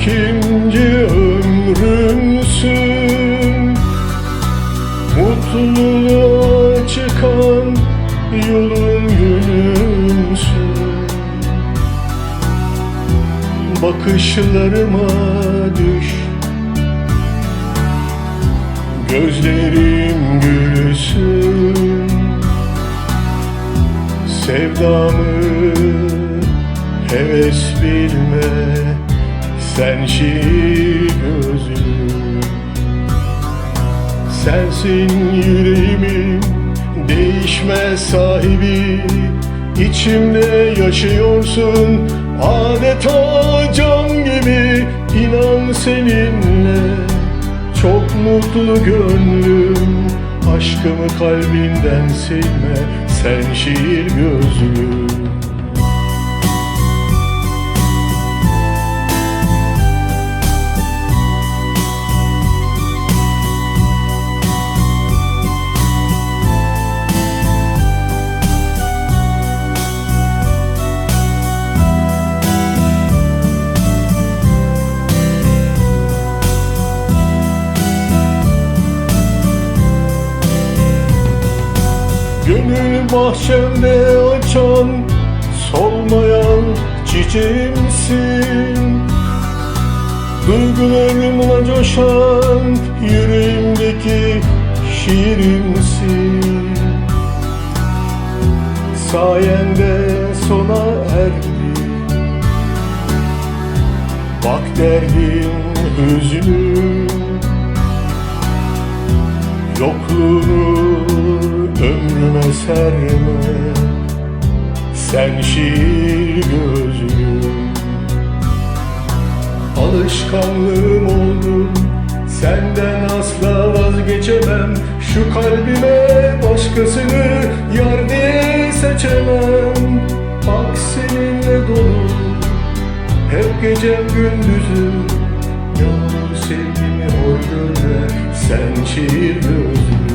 ikinci ömrümsün. Mutluluğa çıkan yolun yönümsün Bakışlarıma düş. Gözlerim gülsün. Sevdamı heves bilme Sen şiir gözlüm Sensin yüreğimin değişmez sahibi. İçimde yaşıyorsun adeta can gibi. İnan seninle çok mutlu gönlüm. Aşkımı kalbinden silme sen şiir gözlüm Gönül bahçemde açan solmayan çiçeğimsin. Duygularımla coşan yüreğimdeki şiirimsin. Sayende sona erdi Bak derdim hüznüm. Yokluğunu ömrüme serme Sen şiir gözlüm Alışkanlığım oldum Senden asla vazgeçemem. Şu kalbime başkasını yar diye seçemem. Bak seninle dolu Hep gecem gündüzüm olur sevgimi hor görme Sen şiir gözlüm